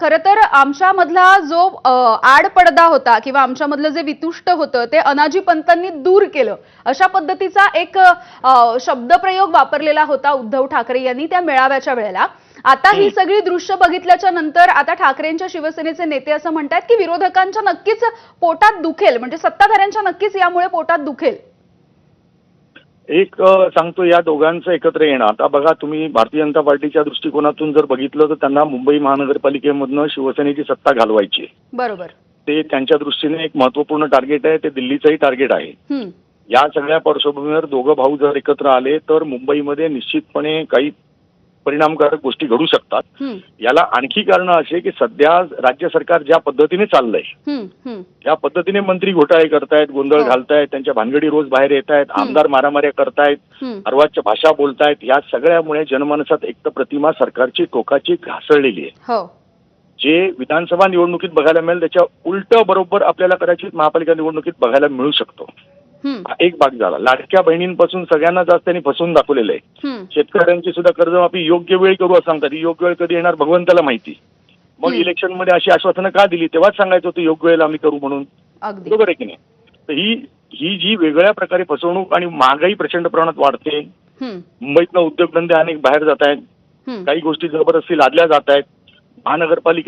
खरं तर आमच्यामधला जो आड पडदा होता किंवा आमच्यामधलं जे वितुष्ट होतं ते अनाजी पंतांनी दूर केलं. अशा पद्धतीचा एक शब्दप्रयोग वापरलेला होता उद्धव ठाकरे यांनी त्या मेळाव्याच्या वेळेला. आता ही सगळी दृश्य बघितल्याच्या नंतर आता ठाकरेंच्या शिवसेनेचे नेते असं म्हणतात की विरोधकांच्या नक्कीच पोटात दुखेल म्हणजे सत्ताधाऱ्यांच्या नक्कीच यामुळे पोटात दुखेल. एक सांगतो या दोघांचं एकत्र येणं. आता बघा तुम्ही भारतीय जनता पार्टीच्या दृष्टिकोनातून जर बघितलं तर त्यांना मुंबई महानगरपालिकेमधनं शिवसेनेची सत्ता घालवायची. बरोबर. ते त्यांच्या दृष्टीने एक महत्त्वपूर्ण टार्गेट आहे ते दिल्लीचंही टार्गेट आहे. या सगळ्या पार्श्वभूमीवर दोघं भाऊ जर एकत्र आले तर मुंबईमध्ये निश्चितपणे काही परिणामकारक गोष्टी घडू शकतात. याला आणखी कारण आहे की सध्या राज्य सरकार ज्या पद्धतीने चाललंय हम्म हम्म. या पद्धतीने मंत्री घोटाळे करतायत गोंधळ हो. घालतायत त्यांच्या भानगडी रोज बाहेर येत आहेत. आमदार मारामाऱ्या करतायत अर्वाच्य भाषा बोलतायत या सगळ्यामुळे जनमानसात एक तर प्रतिमा सरकारची टोकाची घासळलेली आहे. हो. जे विधानसभा निवडणुकीत बघायला मिळेल त्याच्या उलट बरोबर आपल्याला कदाचित महापालिका निवडणुकीत बघायला मिळू शकतो. हा एक भाग झाला. लाडक्या बहिणींपासून सगळ्यांना जास्त त्यांनी फसवून दाखवलेलं आहे. शेतकऱ्यांची सुद्धा कर्जमाफी योग्य वेळी करू असं सांगतात. योग्य वेळ कधी येणार भगवंताला माहिती. मग हम्म. इलेक्शनमध्ये अशी आश्वासनं का दिली? तेव्हाच सांगायचं होतं योग्य वेळेला आम्ही करू म्हणून. बरोबर आहे की नाही? तर ही ही जी वेगळ्या प्रकारे फसवणूक आणि महागाई प्रचंड प्रमाणात वाढते. मुंबईतनं उद्योगधंदे अनेक बाहेर जात आहेत. काही गोष्टी जबरदस्ती लादल्या जात आहेत. महानगरपालिका